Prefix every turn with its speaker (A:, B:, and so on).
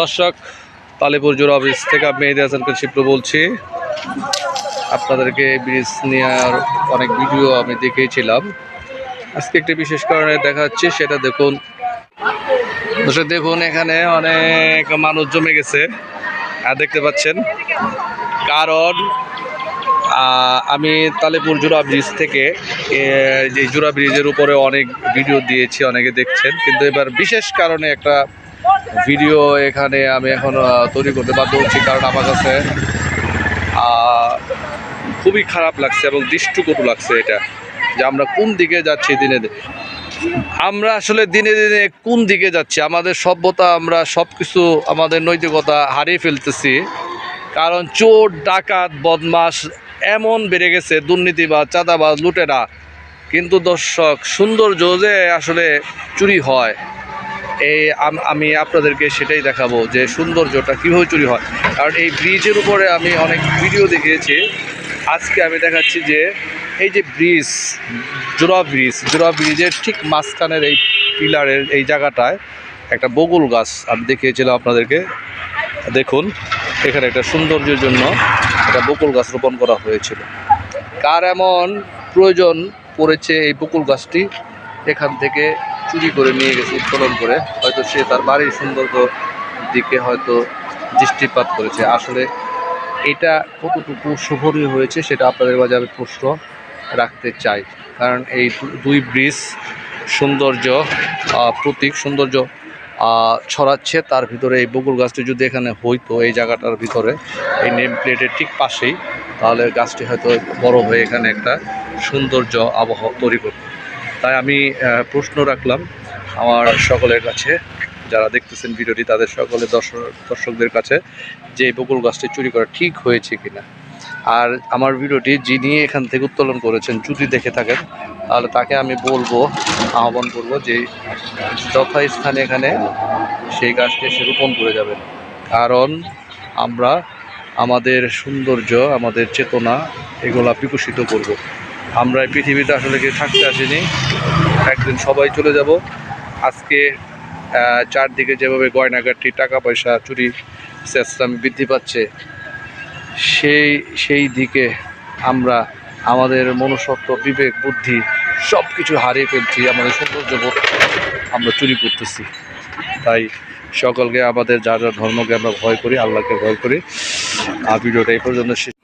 A: দর্শক, তালিপুর জোড়া ব্রিজ থেকে আমি মেহেদি হাসান শিপ্র বলছি। আপনাদেরকে ব্রিজ নেওয়ার অনেক ভিডিও আমি দেখেছিলাম। আজকে একটি বিশেষ কারণে দেখা যাচ্ছে সেটা দেখুন। দেখুন এখানে অনেক মানুষ জমে গেছে। আর দেখতে পাচ্ছেন, কারণ আমি তালেপুর জোড়া ব্রিজ থেকে যে জোড়া ব্রিজের উপরে অনেক ভিডিও দিয়েছি, অনেকে দেখছেন। কিন্তু এবার বিশেষ কারণে একটা ভিডিও এখানে আমি এখন তৈরি করতে বাধ্য হচ্ছি কারণ আমার কাছে খুবই খারাপ লাগছে এবং দৃষ্টিকটু লাগছে এটা, যে আমরা কোন দিকে যাচ্ছি দিনে দিনে। আমরা আসলে দিনে দিনে কোন দিকে যাচ্ছি? আমাদের সভ্যতা, আমরা সব কিছু আমাদের নৈতিকতা হারিয়ে ফেলতেছি। কারণ চোর, ডাকাত বদমাস এমন বেড়ে গেছে, দুর্নীতিবাজ, চাঁদাবাজ, লুটেরা। কিন্তু দর্শক, সৌন্দর্য যে আসলে চুরি হয়। এই আম- আপনাদেরকে সেটাই দেখাবো যে সৌন্দর্যটা কীভাবে চুরি হয়। কারণ এই ব্রিজের উপরে আমি অনেক ভিডিও দেখিয়েছি। আজকে আমি দেখাচ্ছি যে এই যে ব্রিজ, জোড়া ব্রিজ, জোড়া ব্রিজের ঠিক মাঝখানের এই পিলারের এই জায়গাটায় একটা বকুল গাছ আমি দেখিয়েছিলাম আপনাদেরকে। দেখুন, এখানে একটা সৌন্দর্যের জন্য একটা বকুল গাছ রোপণ করা হয়েছিল। কার এমন প্রয়োজন পড়েছে এই বকুল গাছটি? এখান থেকে চুরি করে নিয়ে গেছে, উত্তোলন করে। হয়তো সে তার বাড়ির সৌন্দর্য দিকে হয়তো দৃষ্টিপাত করেছে। আসলে এটা কতটুকু শোভনীয় হয়েছে সেটা আপনাদের মাঝে আমি প্রশ্ন রাখতে চাই। কারণ এই দুই ব্রিজ সৌন্দর্য প্রতীক সৌন্দর্য ছড়াচ্ছে। তার ভিতরে এই বকুল গাছটি যদি এখানে হইতো, এই জায়গাটার ভিতরে, এই নেম প্লেটের ঠিক পাশেই, তাহলে গাছটি হয়তো বড় হয়ে এখানে একটা সৌন্দর্য আবহাওয়া তৈরি করত। তাই আমি প্রশ্ন রাখলাম আমার সকলের কাছে, যারা দেখতেছেন ভিডিওটি, তাদের সকলে দর্শক দর্শকদের কাছে যে এই বকুল গাছটি চুরি করা ঠিক হয়েছে কিনা। আর আমার ভিডিওটি যিনি এখান থেকে উত্তোলন করেছেন, যদি দেখে থাকেন, তাহলে তাকে আমি বলব, আহ্বান করব যে যথাস্থানে এখানে সেই গাছটি এসে রোপণ করে যাবেন। কারণ আমরা আমাদের সৌন্দর্য, আমাদের চেতনা, এগুলা বিকশিত করব। আমরা এই পৃথিবীতে আসলে কি থাকতে আসিনি। একদিন সবাই চলে যাব। আজকে চারদিকে যেভাবে গয়নাগাটি টাকা পয়সা চুরি চেষ্টামি বৃদ্ধি পাচ্ছে, সেই সেই দিকে আমরা আমাদের মনুষ্যত্ব, বিবেক, বুদ্ধি সব কিছু হারিয়ে ফেলছি, আমাদের সৌন্দর্য বোধ আমরা চুরি করতেছি। তাই সকলকে আমাদের যার যার ধর্মকে আমরা ভয় করি, আল্লাহকে ভয় করি। আর ভিডিওটা এই পর্যন্ত শেষ।